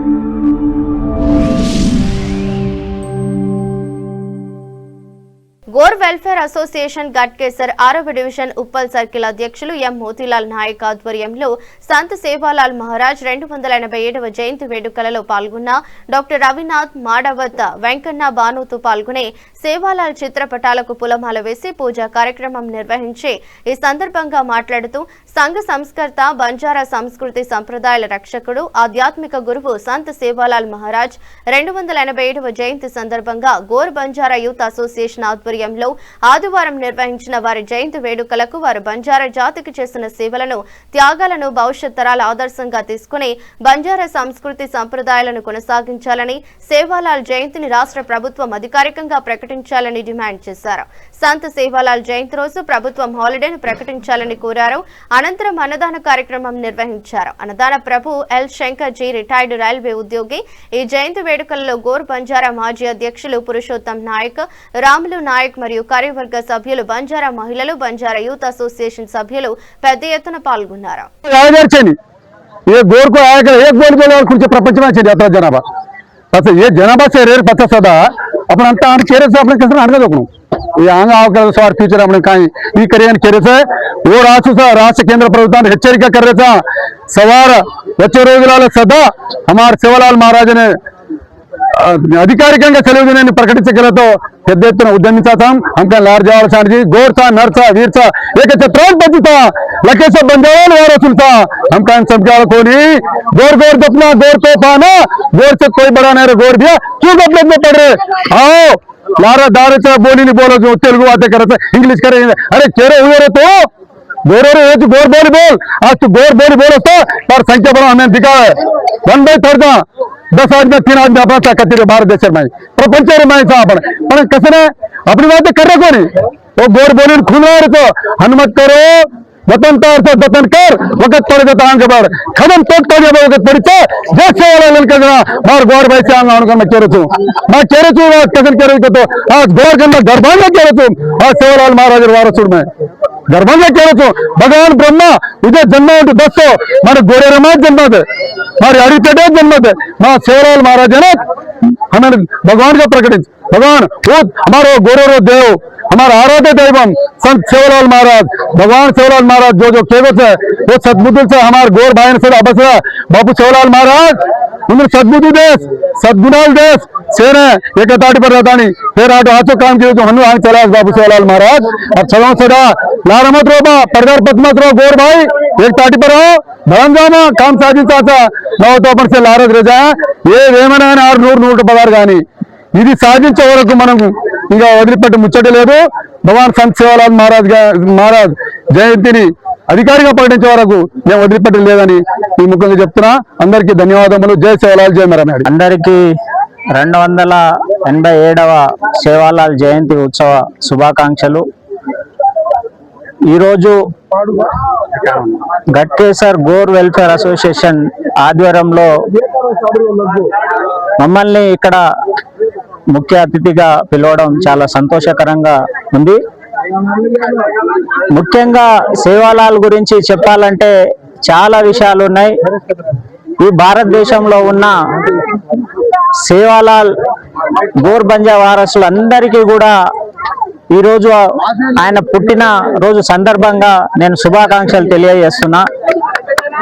Thank you. Gor welfare association Ghatkesar ఆరవ division Uppal circle అధ్యక్షులు ఎం మోతీలాల్ నాయక్ ఆధ్వర్యంలో సంత్ సేవాలాల్ మహారాజ్ రెండు వందల ఎనభై ఏడవ జయంతి వేడుకలలో పాల్గొన్న డాక్టర్ రవినాథ్ మాడవత్ వెంకన్న బానుతో పాల్గొనే సేవాలాల్ చిత్రపటాలకు పులమాల వేసి పూజా కార్యక్రమం నిర్వహించి ఈ సందర్భంగా మాట్లాడుతూ సంఘ సంస్కర్త బంజారా సంస్కృతి సంప్రదాయాల రక్షకుడు ఆధ్యాత్మిక గురువు సంత్ సేవాలాల్ మహారాజ్ రెండు వందల ఎనభై ఏడవ జయంతి సందర్భంగా గోర్ బంజారా యూత్ అసోసియేషన్ ఆధ్వర్యం ఆధ్వర్యంలో ఆదివారం నిర్వహించిన వారి జయంతి వేడుకలకు వారు బంజారా జాతికి చేసిన సేవలను త్యాగాలను భవిష్యత్ తరాల ఆదర్శంగా తీసుకుని బంజారా సంస్కృతి సంప్రదాయాలను కొనసాగించాలని సేవాలాల్ జయంతిని రాష్ట్ర ప్రభుత్వం అధికారికంగా ప్రకటించాలని డిమాండ్ చేశారు. సంత సేవాలాల్ జయంతి రోజు ప్రభుత్వం హాలిడేను ప్రకటించాలని కోరారు. అనంతరం అన్నదాన కార్యక్రమం నిర్వహించారు. అన్నదాన Prabhu L Shankar ji retired railway ఉద్యోగి. ఈ జయంతి వేడుకల్లో గోర్ బంజారా మాజీ అధ్యక్షులు పురుషోత్తం నాయక్ రాములు నాయక్ మరియు కార్యవర్గ సభ్యులు బంజారా మహిళలు బంజారా యూత్ అసోసియేషన్ సభ్యులు పెద్ద ఎత్తున పాల్గొన్నారు. ఏ గోరుకు ఆయాకలు ఏ గోరుకు కురిచే ప్రపంచమే చేయండి జనాభా. పచ్చ ఏ జనాభా సేరేరు పచ్చ సదా అప్పుడు అంతా ఆడ కేరేసి అప్పుడు కలిసి అడగదొకను ఈ ఆంగ అవకాశం సార్ ఫ్యూచర్ అప్పుడు కానీ ఈ కరియర్ కేరేసే ఓ రాష్ట్ర సార్ రాష్ట్ర కేంద్ర ప్రభుత్వాన్ని హెచ్చరిక కర్రేసా? సవార వచ్చే రోజులలో సదా అమారు శివలాల్ మహారాజనే అధికారికంగా సెలవు దినాన్ని ప్రకటించగలతో పెద్ద ఎత్తున ఉద్యమించాం అంకా లార్జావాల సాండ్జీ గోర్సా నర్సా వీర్సా ఏక చిత్రాలు పంచుతా లకేశ బంజావాలు వారసులతా हमका इन सब क्या कोनी गोर गोर दपना गोर तो पाना गोर से कोई बड़ा नहीं रहा गोर दिया क्यों गपलत में पड़ रहे आओ लारा दारे से बोली नहीं बोलो जो तेलुगु बातें कर रहे थे इंग्लिश कर रहे हैं अरे चेहरे हुए रहे तो गोर हो रहे गोर बोली बोल आज तू गोर बोली बोल तो पर संख्या बड़ा हमें दिखा है वन बाई थर्ड दस दशावधी तीन आज कट्टिले भारत देशामध्ये प्रपंचावर माहिती आपण पण कसं नाही आपली बात करे कोणी तो गोड बोलून खुनावरचं हनुमत करो, वतन तार तो वतन कर वगत पड़ जाता तो अंग बार खदम तोड़ तोड़ जाए वगत तो जैसे वाला लड़का जना मार गौर भाई से आंगा उनका मैं कह रहा हूँ मैं कह रहा हूँ, आज कसन कह रही तो आज गौर के मैं गर्भान कह रहा हूँ। आज सेवा लाल मार आज रवार सुर में। गर्भान कह रहा हूँ। भगवान ब्रह्मा इधर जन्म उठ दस। सौ मारे गोरे रमाज जन्म మరి अड़ते जन्मत माँ सेवलाल महाराज है ना हमें भगवान का प्रकटित भगवान वो हमारो गोरो देव हमारा आराध्य दैवम संत सेवलाल महाराज भगवान सेवलाल महाराज जो जो केवत है वो सदबुद्धि से हमारे गोर भाई से अबसरा बापू सेवलाल महाराज उन्हें सदबुद्धि देश सदगुणाल देश शेर है एक ताटी पर रहता नहीं फिर आटो हाथों काम किए तो हनु आगे चला बाबू सेवलाल महाराज अब चलो सदा लारमत रो बा परगार पद्मत रो गोर भाई एक ताटी पर आओ धर्म जामा काम साजिद चाचा नौ तो अपन से लारद रह जाए ये వేమన ఆరు నూరు నూట పదహారు కానీ ఇది సాధించే వరకు మనకు ఇక వదిలిపెట్టి ముచ్చట లేదు. భగవాన్ సంత్ సేవలాల్ మహారాజ్ మహారాజ్ జయంతిని అధికారిగా ప్రకటించే వరకు మేము వదిలిపెట్టడం లేదని ఈ ముఖ్యంగా చెప్తున్నా. అందరికీ ధన్యవాదములు. జయ సేవలాల్ జయ మరణ అందరికీ రెండు వందల ఎనభై ఏడవ సేవాలాల్ జయంతి ఉత్సవ శుభాకాంక్షలు. ఈరోజు గట్కేసర్ గోర్ వెల్ఫేర్ అసోసియేషన్ ఆధ్వర్యంలో మమ్మల్ని ఇక్కడ ముఖ్య అతిథిగా పిలవడం చాలా సంతోషకరంగా ఉంది. ముఖ్యంగా సేవాలాల్ గురించి చెప్పాలంటే చాలా విషయాలు ఉన్నాయి. ఈ భారతదేశంలో ఉన్న సేవాలాల్ గోర్బంజా వారసులు అందరికీ కూడా ఈరోజు ఆయన పుట్టిన రోజు సందర్భంగా నేను శుభాకాంక్షలు తెలియజేస్తున్నా.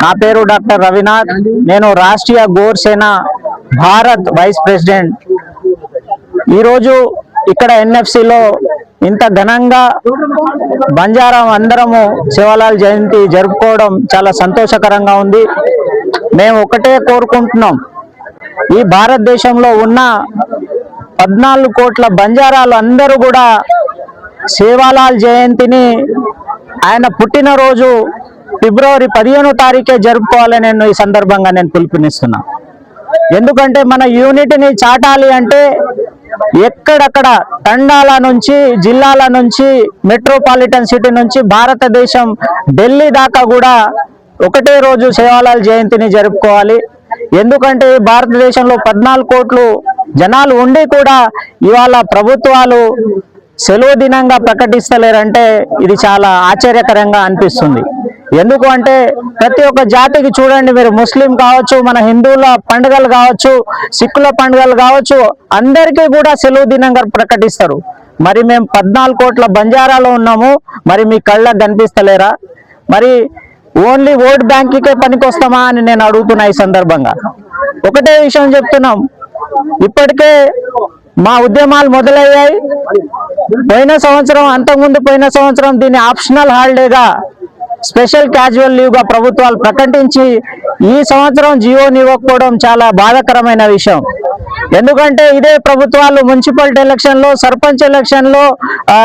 నా పేరు డాక్టర్ రవినాథ్. నేను రాష్ట్రీయ గోర్ సేన భారత్ వైస్ ప్రెసిడెంట్ ఈరోజు ఇక్కడ ఎన్ఎఫ్సిలో ఇంత ఘనంగా బంజారం అందరము శివలాల్ జయంతి జరుపుకోవడం చాలా సంతోషకరంగా ఉంది. మేము ఒకటే కోరుకుంటున్నాం. ఈ భారతదేశంలో ఉన్న పద్నాలుగు కోట్ల బంజారాలు అందరూ కూడా సేవాలాల్ జయంతిని ఆయన పుట్టినరోజు ఫిబ్రవరి పదిహేనో తారీఖే జరుపుకోవాలని నేను ఈ సందర్భంగా నేను పిలుపునిస్తున్నా. ఎందుకంటే మన యూనిట్ని చాటాలి అంటే ఎక్కడక్కడ తండాల నుంచి జిల్లాల నుంచి మెట్రోపాలిటన్ సిటీ నుంచి భారతదేశం ఢిల్లీ దాకా కూడా ఒకటే రోజు సేవాలాల్ జయంతిని జరుపుకోవాలి. ఎందుకంటే భారతదేశంలో పద్నాలుగు కోట్లు జనాలు ఉండి కూడా ఇవాళ ప్రభుత్వాలు సెలవు దినంగా ప్రకటిస్తలేరంటే ఇది చాలా ఆశ్చర్యకరంగా అనిపిస్తుంది. ఎందుకు అంటే ప్రతి ఒక్క జాతికి చూడండి మీరు ముస్లిం కావచ్చు మన హిందువుల పండుగలు కావచ్చు సిక్కుల పండుగలు కావచ్చు అందరికీ కూడా సెలవు దినంగా ప్రకటిస్తారు. మరి మేము పద్నాలుగు కోట్ల బంజారాలో ఉన్నాము మరి మీ కళ్ళకు కనిపిస్తలేరా? మరి ఓన్లీ ఓట్ బ్యాంకుకే పనికొస్తామా అని నేను అడుగుతున్నా ఈ సందర్భంగా. ఒకటే విషయం చెప్తున్నాం. ఇప్పటికే మా ఉద్యమాలు మొదలయ్యాయి. పోయిన సంవత్సరం అంతకుముందు పోయిన సంవత్సరం దీన్ని ఆప్షనల్ హాలిడేగా స్పెషల్ క్యాజువల్ లీవ్గా ప్రభుత్వాలు ప్రకటించి ఈ సంవత్సరం జియోని ఇవ్వకపోవడం చాలా బాధాకరమైన విషయం. ఎందుకంటే ఇదే ప్రభుత్వాలు మున్సిపాలిటీ ఎలక్షన్లో సర్పంచ్ ఎలక్షన్లో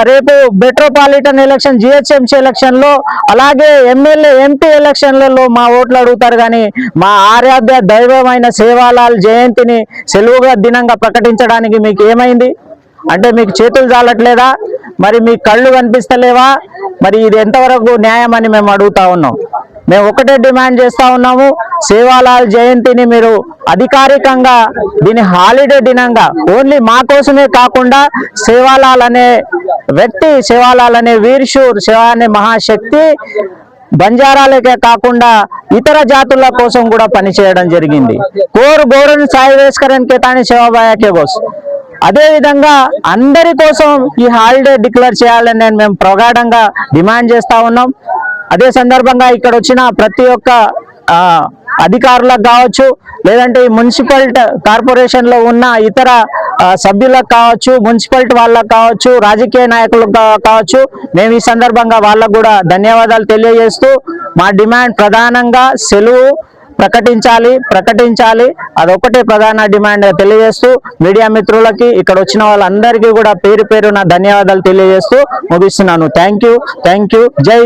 రేపు మెట్రోపాలిటన్ ఎలక్షన్ జిహెచ్ఎంసీ ఎలక్షన్లో అలాగే ఎమ్మెల్యే ఎంపీ ఎలక్షన్లలో మా ఓట్లు అడుగుతారు. కానీ మా ఆరాధ్య దైవమైన సేవాలాల్ జయంతిని సెలవుగా దినంగా ప్రకటించడానికి మీకు ఏమైంది? అంటే మీకు చేతులు చాలట్లేదా మరి మీ కళ్ళు కనిపిస్తలేవా? మరి ఇది ఎంతవరకు న్యాయం అని మేము అడుగుతా ఉన్నాం. మేము ఒకటే డిమాండ్ చేస్తా ఉన్నాము సేవాలాల్ జయంతిని మీరు అధికారికంగా దీని హాలిడే దినంగా ఓన్లీ మా కోసమే కాకుండా సేవాలాల్ అనే వ్యక్తి సేవాలాల్ అనే వీర్షూర్ సేవా అనే మహాశక్తి బంజారాలకే కాకుండా ఇతర జాతుల కోసం కూడా పనిచేయడం జరిగింది. కోరు గోరుని సాయి వేస్కరన్ కేతాని సేవాబాయాకే బోస్. అదే విధంగా అందరి కోసం ఈ హాలిడే డిక్లేర్ చేయాలని నేను మేము ప్రగాఢంగా డిమాండ్ చేస్తా ఉన్నాం. అదే సందర్భంగా ఇక్కడ వచ్చిన ప్రతి ఒక్క అధికారులకు కావచ్చు లేదంటే ఈ మున్సిపల్ కార్పొరేషన్లో ఉన్న ఇతర సభ్యులకు కావచ్చు మున్సిపాలిటీ వాళ్ళకు కావచ్చు రాజకీయ నాయకులకు కావచ్చు మేము ఈ సందర్భంగా వాళ్ళకు కూడా ధన్యవాదాలు తెలియజేస్తూ మా డిమాండ్ ప్రధానంగా సెలవు ప్రకటించాలి ప్రకటించాలి. అదొకటే ప్రధాన డిమాండ్ తెలియజేస్తూ మీడియా మిత్రులకి ఇక్కడ వచ్చిన వాళ్ళందరికీ కూడా పేరు పేరు నా ధన్యవాదాలు తెలియజేస్తూ ముగిస్తున్నాను. థ్యాంక్ యూ థ్యాంక్ యూ జై